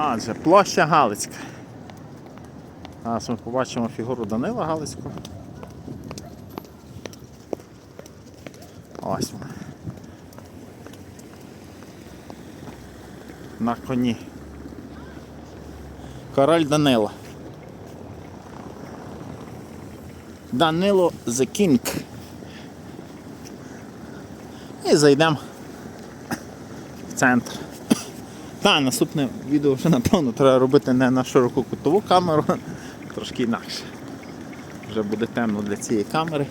Адже площа Галицька. Зараз ми побачимо фігуру Данила Галицького. Ось вона. На коні. Король Данила. Данило The King. І зайдемо в центр. Та, наступне відео вже напевно треба робити не на широку кутову камеру, трошки інакше. Вже буде темно для цієї камери.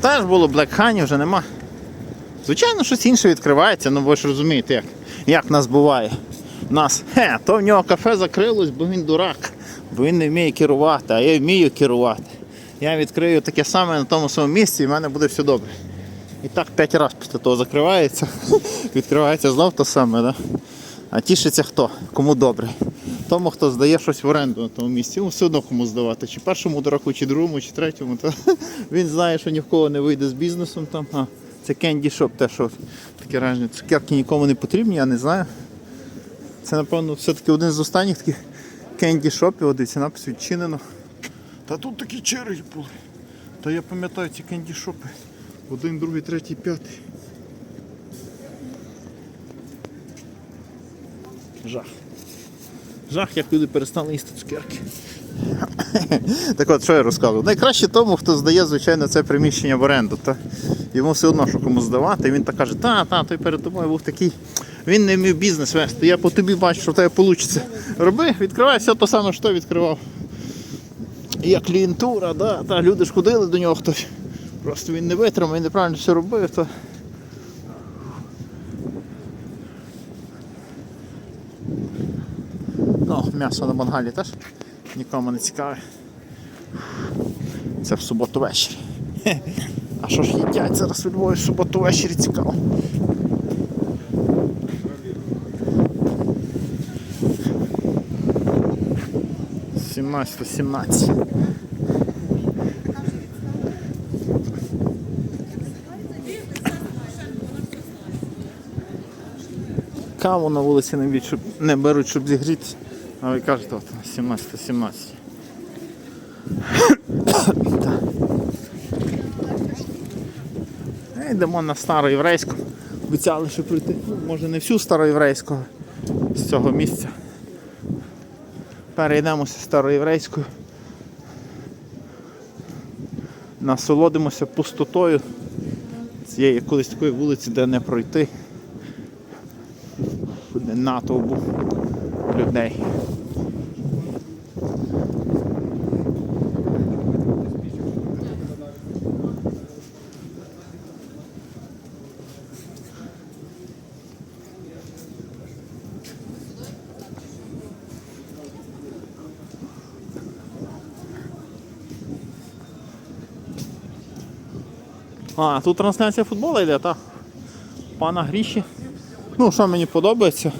Теж було Honey, вже нема. Звичайно, щось інше відкривається, ну ви ж розумієте, як, як нас буває. Нас, хе, то в нього кафе закрилось, бо він дурак, бо він не вміє керувати, а я вмію керувати. Я відкрию таке саме на тому самому місці і в мене буде все добре. І так п'ять разів після того закривається, відкривається знов то саме, да? а тішиться хто? Кому добре. Тому, хто здає щось в оренду на тому місці, йому все одно кому здавати. Чи першому дураку, чи другому, чи третьому. То він знає, що ні в кого не вийде з бізнесом там. А, це кенді шоп, те, що таке раження. Цукерки нікому не потрібні, я не знаю. Це, напевно, все-таки один з останніх таких кенді шопів, дивіться, напис відчинено. Та тут такі черги були. Та я пам'ятаю ці кенді шопи. Один, другий, третій, п'ятий. Жах. Жах, як люди перестали їсти цукерки. так от, що я розказував? Найкраще тому, хто здає, звичайно, це приміщення в оренду. Та йому все одно, що кому здавати. Він так каже, та, та, той перед тобою був такий. Він не вмів бізнес вести. Я по тобі бачу, що в тебе вийде. Роби, відкривай все те саме, що відкривав. Є клієнтура, да, та, люди ж ходили до нього хтось. Просто він не витримав, він неправильно все робив. То... Ну, м'ясо на мангалі теж нікому не цікаве. Це в суботу ввечері. А що ж їдять зараз у Львові в суботу ввечері цікаво. Сімнадцять. Каву на вулиці не, беруть, щоб зігріти. А ви кажете, от 17 17. Йдемо на староєврейську. Обіцяли, що прийти. Ну, може не всю староєврейську з цього місця. Перейдемося староєврейською. Насолодимося пустотою цієї колись такої вулиці, де не пройти. Де натовпу людей. А, тут трансляція футболу йде, так? Пана Гріші. Ну, що мені подобається.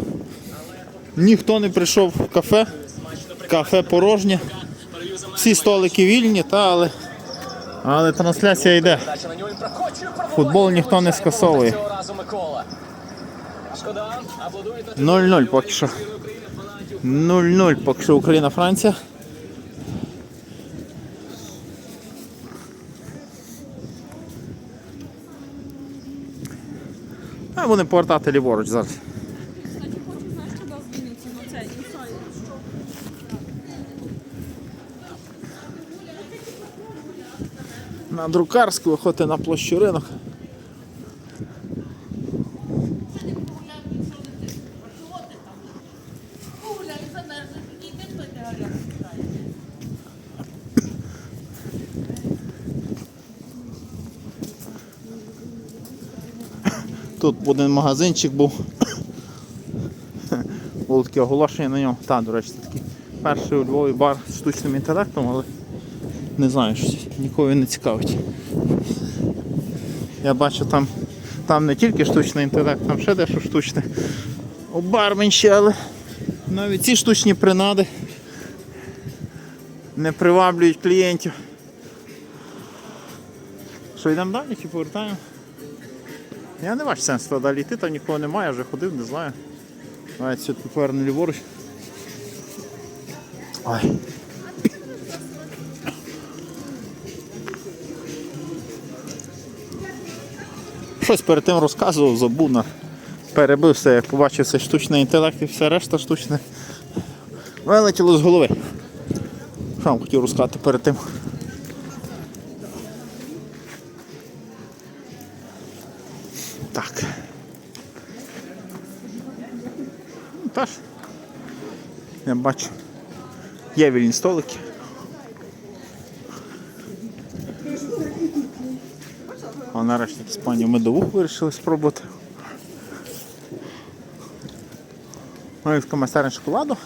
Ніхто не прийшов в кафе. Кафе порожнє. Всі столики вільні, та, але, але трансляція йде. Футбол ніхто не скасовує. Цього разу Микола. Шкода, аплодують 0-0 поки що. 0-0 поки що Україна-Франція. А будемо повертати ліворуч зараз. Кстати, хочу, знаєш, на цей інсайд. На друкарську виходити на площу ринок. Тут один магазинчик був. Було таке оголошення на ньому. Та, до речі, такий перший у Львові бар з штучним інтелектом, але не знаю, що нікого не цікавить. Я бачу там, там не тільки штучний інтелект, там ще дещо штучне. обарменші, але навіть ці штучні принади не приваблюють клієнтів. Що, йдемо далі чи повертаємо? Я не бачу сенсу туди далі йти, там нікого немає, вже ходив, не знаю. Давайте все-таки поверну ліворуч. Ой. Щось перед тим розказував, забув на перебився, як побачив цей штучний інтелект і все решта штучне. Вилетіло з голови. Що вам хотів розказати перед тим? Я бачу. Є вільні столики. А нарешті в Іспанії медовуху вирішили спробувати. Маленька майстерня шоколаду.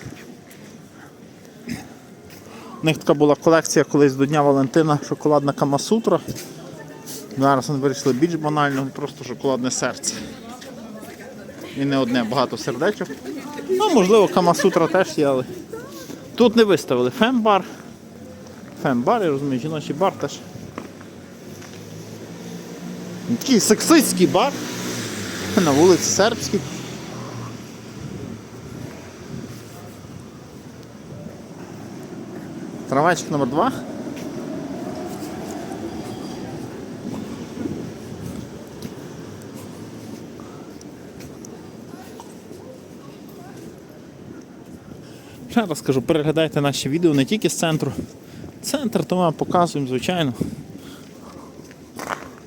У них така була колекція колись до Дня Валентина шоколадна Камасутра. Зараз вони вирішили більш банально, просто шоколадне серце. І не одне, багато сердечок. Ну, можливо, Камасутра теж є, тут не виставили фембар. Фембар, я розумію, жіночий бар теж. Такий сексистський бар. На вулиці Сербській. Трамвайчик номер два. Ще раз кажу, переглядайте наші відео не тільки з центру. Центр то ми показуємо, звичайно.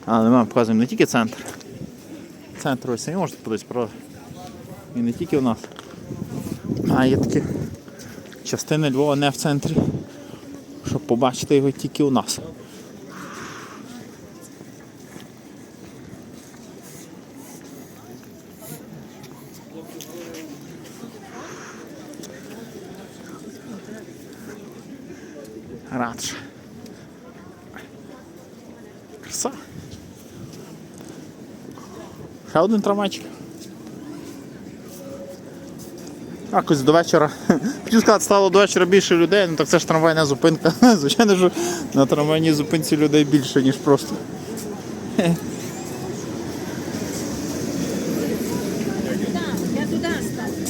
Але ми показуємо не тільки центр. Центр ви самі можете подивитися, про... І не тільки у нас. А є такі частини Львова не в центрі. Щоб побачити його тільки у нас. Ще один трамвайчик. Якось до вечора. Хотів сказати, стало до вечора більше людей, ну так це ж трамвайна зупинка. Звичайно, що на трамвайній зупинці людей більше, ніж просто. Я туда оставлю.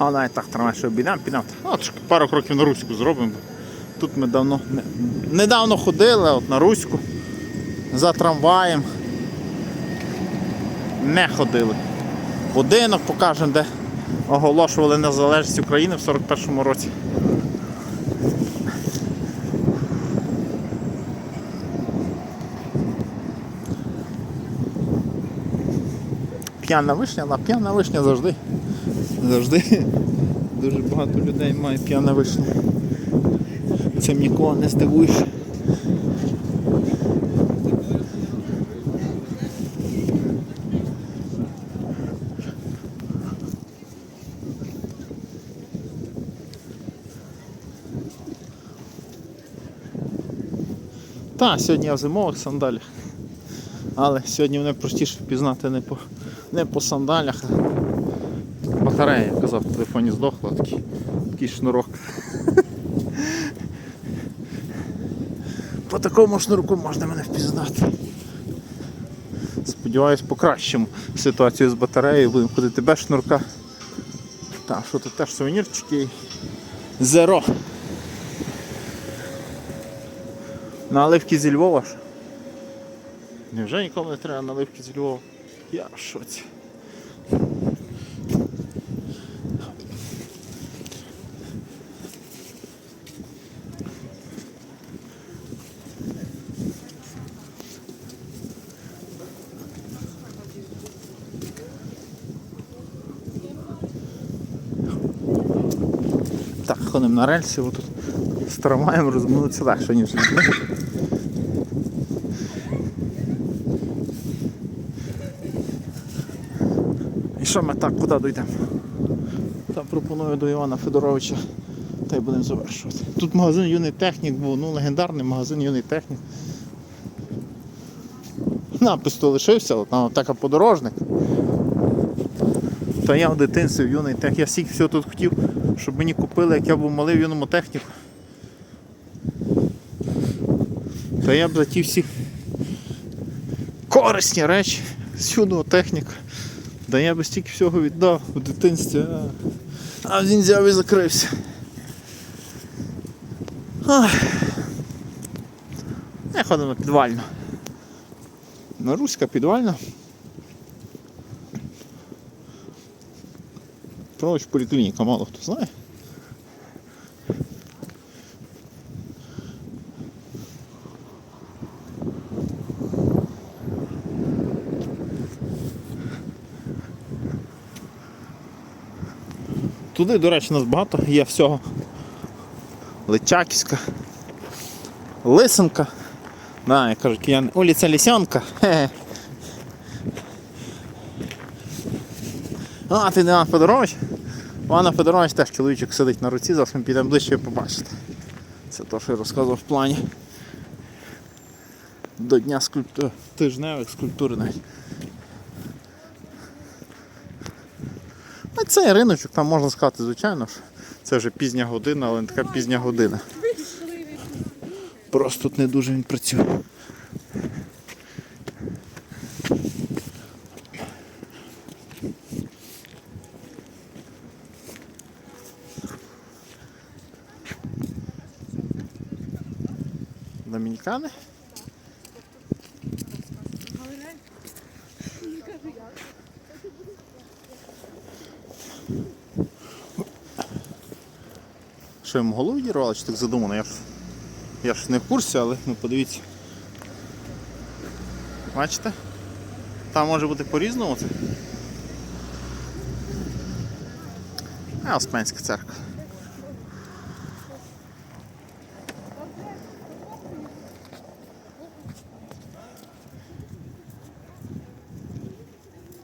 А навіть так трамвай, що обійдемо, підемо. Ну, пару кроків на Руську зробимо. Тут ми давно недавно ходили от на Руську за трамваєм. Не ходили. Будинок покажемо, де оголошували незалежність України в 41-му році. П'яна вишня, але п'яна вишня завжди. Завжди дуже багато людей має п'яна вишня. Цим нікого не здивуєш. Так, сьогодні я в зимових сандалях. Але сьогодні мене простіше впізнати не по, не по сандалях, батарея, я казав, в телефоні здохла, такий, такий шнурок. По такому шнурку можна мене впізнати. Сподіваюсь, покращимо ситуацію з батареєю, будемо ходити без шнурка. Так, що тут теж сувенірчики. Зеро. Наливки зі Львова ж. Невже нікому не треба наливки зі Львова? Я в шоці. Так, ходимо на рельсі, отут з трамваєм розминутися легше, ніж людьми. І що ми так, куди дійдемо? Та пропоную до Івана Федоровича. Та й будемо завершувати. Тут магазин юний технік був, ну легендарний магазин юний технік. Напис то лишився, от там така подорожник. Та я в дитинстві в юний тех. Я стільки всього тут хотів, щоб мені купили, як я був малий в юному техніку. Та я б за ті всі корисні речі з юного техніка. Да я би стільки всього віддав в дитинстві. А, а він взяв закрився. Ах. Я ходив на підвальну. На Руська підвальна. Праворуч поліклініка, мало хто знає. Туди, до речі, нас багато є всього. Личаківська, Лисенка. Да, як кажуть, кияни, улиця. Хе-хе. А, ти не Федорович? Івана Федорович теж чоловічок сидить на руці, зараз ми підемо ближче і побачите. Це те, що я розказував в плані. До дня скульптури, тижневих скульптури навіть. А цей риночок, там можна сказати, звичайно ж. Це вже пізня година, але не така пізня година. Просто тут не дуже він працює. Домінікани? Що йому голову відірвало, чи так задумано? Я ж, я ж не в курсі, але ну подивіться. Бачите? Там може бути по-різному. А Успенська церква.